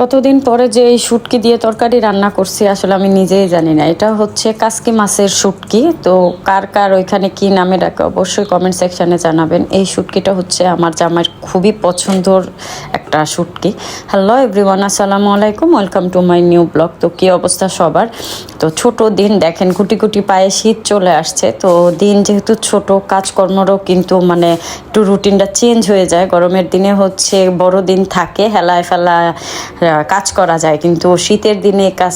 কতদিন পরে যে এই শুটকি দিয়ে তরকারি রান্না করছি আসলে আমি নিজেই জানি না। এটা হচ্ছে কাসকি মাছের শুটকি। তো কার কার ওইখানে কি নামে ডাকে অবশ্যই কমেন্ট সেকশানে জানাবেন। এই শুটকিটা হচ্ছে আমার জামার খুবই পছন্দর একটা শুটকি। হ্যালো এভরিওয়ান আসসালামু আলাইকুম welcome to my new blog তো কী অবস্থা সবার? তো ছোট দিন, দেখেন গুটি গুটি পায়ে শীত চলে আসছে। তো দিন যেহেতু ছোট, কাজকর্মরও কিন্তু মানে একটু রুটিনটা চেঞ্জ হয়ে যায়। গরমের দিনে হচ্ছে বড় দিন থাকে, হেলায় ফেলা কাজ করা যায়। কিন্তু শীতের দিনে কাজ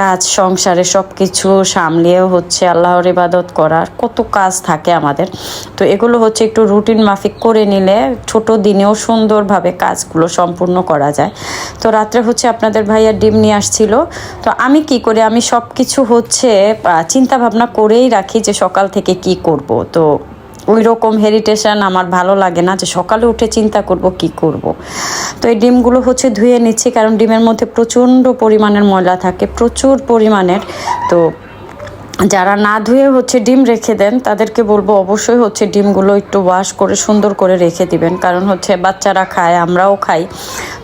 কাজ, সংসারে সব কিছু সামলিয়েও হচ্ছে আল্লাহর ইবাদত করার কত কাজ থাকে আমাদের। তো এগুলো হচ্ছে একটু রুটিন মাফিক করে নিলে ছোট দিনেও সুন্দরভাবে কাজগুলো সম্পূর্ণ করা যায়। তো রাত্রে হচ্ছে আপনাদের ভাইয়া ডিম নিয়ে আসছিল। তো আমি কি করি, আমি সব কিছু হচ্ছে চিন্তা ভাবনা করেই রাখি যে সকাল থেকে কি করব। তো ওই রকম হেরিটেশন আমার ভালো লাগে না যে সকালে উঠে চিন্তা করব কি করব। তো এই ডিমগুলো হচ্ছে ধুয়ে নিচ্ছি কারণ ডিমের মধ্যে প্রচণ্ড পরিমাণের ময়লা থাকে, প্রচুর পরিমাণের তো যারা না ধুয়ে হচ্ছে ডিম রেখে দেন, তাদেরকে বলব অবশ্যই হচ্ছে ডিমগুলো একটু ওয়াশ করে সুন্দর করে রেখে দিবেন। কারণ হচ্ছে বাচ্চারা খায়, আমরাও খাই।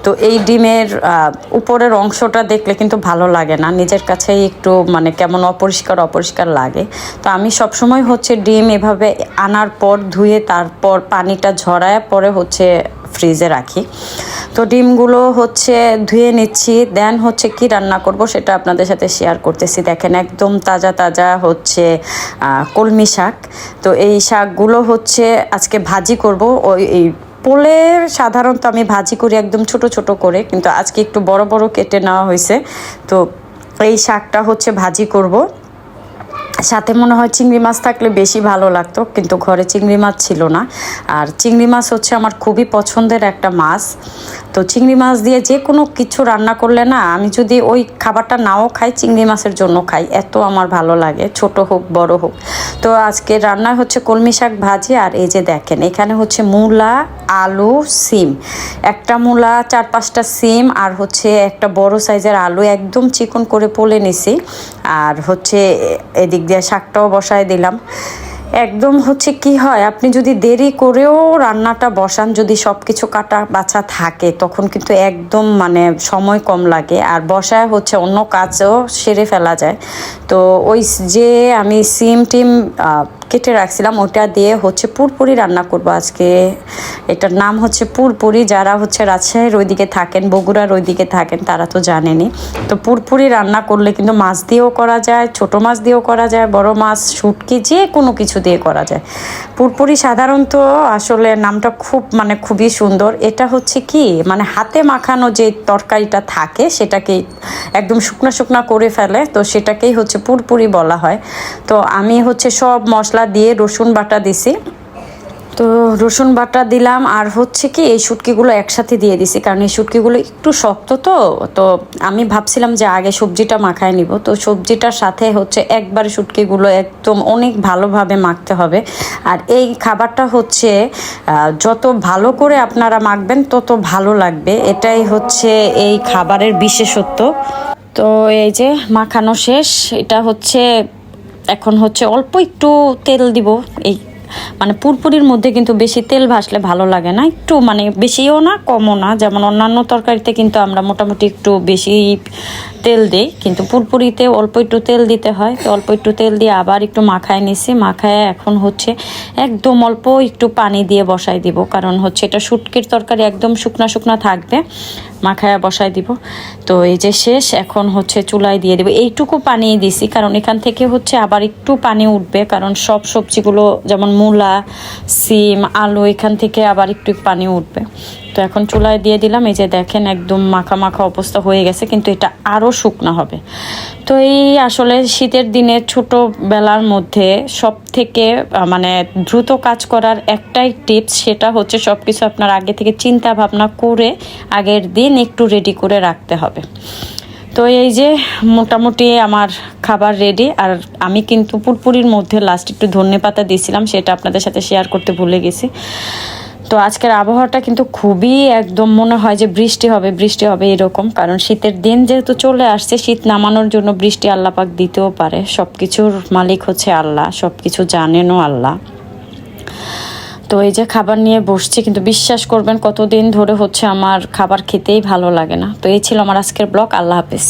তো এই ডিমের উপরের অংশটা দেখলে কিন্তু ভালো লাগে না। নিজের কাছেই একটু মানে কেমন অপরিষ্কার অপরিষ্কার লাগে। তো আমি সবসময় হচ্ছে ডিম এভাবে আনার পর ধুয়ে তারপর পানিটা ঝরায়, পরে হচ্ছে ফ্রিজে রাখি। তো ডিমগুলো হচ্ছে ধুয়ে নিচ্ছি। দেন হচ্ছে কি রান্না করব সেটা আপনাদের সাথে শেয়ার করতেছি। দেখেন একদম তাজা তাজা হচ্ছে কলমি শাক। তো এই শাকগুলো হচ্ছে আজকে ভাজি করব। ওই, এই পোলে সাধারণত আমি ভাজি করি একদম ছোট ছোট করে, কিন্তু আজকে একটু বড় বড় কেটে নেওয়া হয়েছে। তো এই শাকটা হচ্ছে ভাজি করব। সাথে মনে হয় চিংড়ি মাছ থাকলে বেশি ভালো লাগতো, কিন্তু ঘরে চিংড়ি মাছ ছিল না। আর চিংড়ি মাছ হচ্ছে আমার খুবই পছন্দের একটা মাছ। তো চিংড়ি মাছ দিয়ে যে কোনো কিছু রান্না করলে না, আমি যদি ওই খাবারটা নাও খাই, চিংড়ি মাছের জন্য খাই, এত আমার ভালো লাগে, ছোট হোক, বড় হোক। তো আজকে রান্না হচ্ছে কলমি শাক ভাজি, আর এই যে দেখেন, এখানে হচ্ছে মূলা, আলু, সিম। একটা মূলা, চার পাঁচটা সিম, আর হচ্ছে একটা বড় সাইজের আলু, একদম চিকন করে পলে নিছি। আর হচ্ছে এদিক দিয়ে শাকটাও বসায় দিলাম। একদম হচ্ছে কি হয়, আপনি যদি দেরি করেও রান্নাটা বসান, যদি সব কিছু কাটা বাছা থাকে, তখন কিন্তু একদম মানে সময় কম লাগে। আর বসায় হচ্ছে অন্য কাজও সেরে ফেলা যায়। তো ওই যে আমি সিম টিম কেটে রাখছিলাম, ওটা দিয়ে হচ্ছে পুরপুরি রান্না করব আজকে। এটার নাম হচ্ছে পুরপুরি, যারা হচ্ছে রাজশাহীর ওইদিকে থাকেন, বগুড়ার ওইদিকে থাকেন, তারা তো জানেনই। তো পুরপুরি রান্না করলে কিন্তু মাছ দিয়েও করা যায়, ছোট মাছ দিয়েও করা যায়, বড় মাছ, শুটকি, যে কোনো কিছু দিয়ে করা যায়। পুরপুরি সাধারণত আসলে নামটা খুব মানে খুবই সুন্দর। এটা হচ্ছে কি মানে হাতে মাখানো যে তরকারিটা থাকে, সেটাকে একদম শুকনো শুকনো করে ফেলে, তো সেটাকেই হচ্ছে পুরপুরি বলা হয়। তো আমি হচ্ছে সব মশলা দিয়ে রসুন বাটা দিছি। তো রসুন বাটা দিলাম, আর হচ্ছে কি এই শুটকিগুলো একসাথে দিয়ে দিছি, কারণ এই শুটকিগুলো একটু শক্ত তো তো আমি ভাবছিলাম যে আগে সবজিটা মাখায় নিব। তো সবজিটার সাথে হচ্ছে একবারে শুটকিগুলো একদম অনেক ভালোভাবে মাখতে হবে। আর এই খাবারটা হচ্ছে যত ভালো করে আপনারা মাখবেন, তত ভালো লাগবে। এটাই হচ্ছে এই খাবারের বিশেষত্ব। তো এই যে মাখানো শেষ, এটা হচ্ছে, এখন হচ্ছে অল্প একটু তেল দিব, এই মানে পুরপুরির মধ্যে কিন্তু বেশি তেল ভাসলে ভালো লাগে না। একটু মানে বেশিও না, কমও না। যেমন অন্যান্য তরকারিতে কিন্তু আমরা মোটামুটি একটু বেশি তেল দিই, কিন্তু পুরপুরিতে অল্প একটু তেল দিতে হয়। তো অল্প একটু তেল দিয়ে আবার একটু মাখায় নিছি। মাখায় এখন হচ্ছে একদম অল্প একটু পানি দিয়ে বসাই দিব, কারণ হচ্ছে এটা শুটকির তরকারি একদম শুকনা শুকনা থাকবে। মাখায় বসাই দিব। তো এই যে শেষ, এখন হচ্ছে চুলায় দিয়ে দেবো। এইটুকু পানি দিছি, কারণ এখান থেকে হচ্ছে আবার একটু পানি উঠবে, কারণ সব সবজিগুলো, যেমন মূলা, সিম, আলু, এখান থেকে আবার একটু পানি উঠবে। তো এখন চুলায় দিয়ে দিলাম, এই যে দেখেন একদম মাখা মাখা অবস্থা হয়ে গেছে, কিন্তু এটা আরও শুকনো হবে। তো এই আসলে শীতের দিনে ছোটোবেলার মধ্যে সব থেকে মানে দ্রুত কাজ করার একটাই টিপস, সেটা হচ্ছে সব কিছু আপনার আগে থেকে চিন্তা ভাবনা করে আগের দিন একটু রেডি করে রাখতে হবে। তো এই যে মোটামুটি আমার খাবার রেডি আর আমি কিন্তু পুরপুরির মধ্যে লাস্ট একটু ধনে পাতা দিয়েছিলাম, সেটা আপনাদের সাথে শেয়ার করতে ভুলে গেছি। তো আজকের আবহাওয়াটা কিন্তু খুবই একদম মনে হয় যে বৃষ্টি হবে বৃষ্টি হবে এরকম। কারণ শীতের দিন যেহেতু চলে আসছে, শীত নামানোর জন্য বৃষ্টি আল্লাপাক দিতেও পারে। সব কিছুর মালিক হচ্ছে আল্লাহ সব কিছু জানেনও আল্লাহ। তো এই যে খাবার নিয়ে বসছি, কিন্তু বিশ্বাস করবেন কতদিন ধরে হচ্ছে আমার খাবার খেতেই ভালো লাগে না। তো এই ছিল আমার আজকের ব্লগ, আল্লাহ হাফিজ।